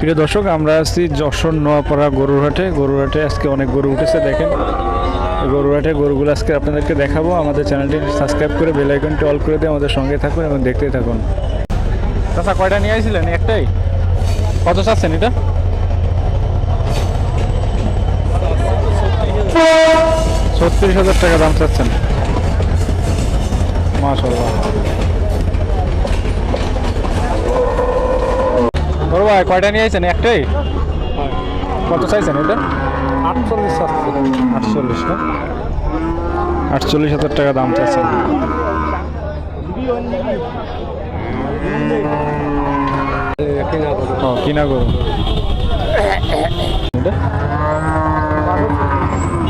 প্রিয় দর্শক, আমরা আছি যশোর নোয়াপাড়া গরুর হাটে গরুর হাটে আজকে অনেক গরু উঠেছে, দেখেন। এই গরুর হাটে গরুগুলো আজকে আপনাদেরকে দেখাবো। আমাদের চ্যানেলটি সাবস্ক্রাইব করে বেল আইকনটি অল করে দিয়ে আমাদের সঙ্গে থাকুন এবং দেখতেই থাকুন। চাচা, কয়টা নিয়ে আসছিলেন একটাই? কত চাচ্ছেন এটা? ছত্রিশ হাজার টাকা দাম চাচ্ছেন। মাশাল্লাহ ভাই কয়টা নিয়ে আসছেন একটাই? কত চাইছেন এটা আটচল্লিশ আটচল্লিশ না? আটচল্লিশ হাজার টাকা দাম চাচ্ছেন। ও কিনা গরু।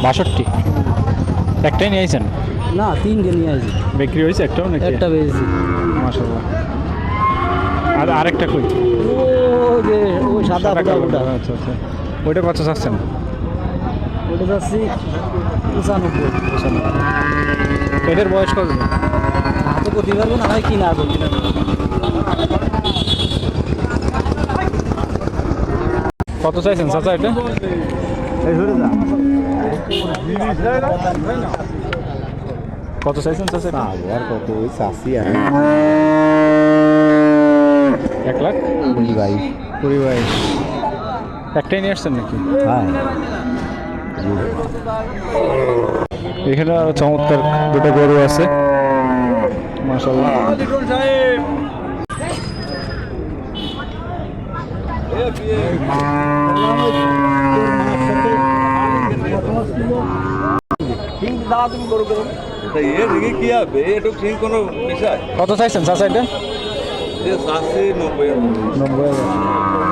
বাষট্টি। একটাই নিয়ে আইছেন? না তিনটে নিয়ে আসি বিক্রি হয়েছে একটাও নাকি? একটা পেয়েছি মাসাল্লাহ আর আরেকটা কই? সাদা ফুটা ফুটা আচ্ছা আচ্ছা। ওইটা কত চাচ্ছেন? ওটা যাচ্ছি পঁচানব্বই। এটার বয়স কত? হাতে করতে পারব না হয় কিনা করতে কত চাইছেন চাচা এটা? কত চাইছেন চাচা? আর কত? ওই চাষি আর এক লাখ? কুড়ি ভাই কুড়ি বাইশ। একটাই নিয়ে আসছেন নাকি? হ্যাঁ। এখানে আরও চমৎকার দুটো গরু আছে। মাসাল্লাহ বিষয়? কত চাইছেন চাচা এটা যে চাষি নব্বই নব্বই হাজার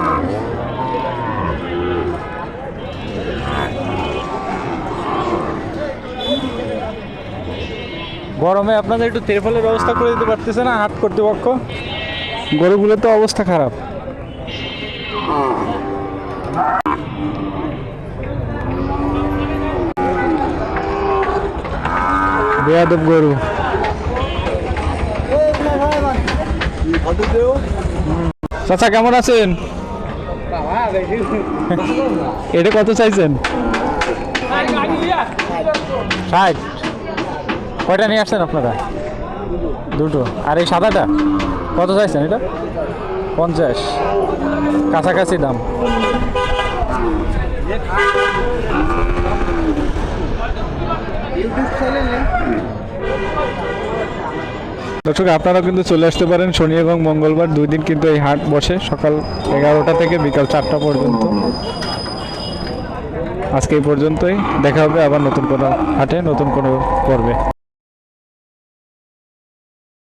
গরমে আপনাদের একটু তেরফলের ব্যবস্থা করে দিতে পারতেছে না হাট কর্তৃপক্ষ গরুগুলোর তো অবস্থা খারাপ বেয়াদব গরু চাচা, কেমন আছেন? এটা কত চাইছেন? ষাট। কয়টা নিয়ে আসছেন আপনারা? দুটো। আর এই সাদাটা? কত চাইছেন এটা? পঞ্চাশ। কাছাকাছি দাম। দর্শক আপনারা কিন্তু চলে আসতে পারেন শনি এবং মঙ্গলবার। দুই দিন কিন্তু এই হাট বসে সকাল এগারোটা থেকে বিকাল চারটা পর্যন্ত। আজকে এই পর্যন্তই। দেখা হবে আবার নতুন কোনো হাটে, নতুন কোনো পর্বে।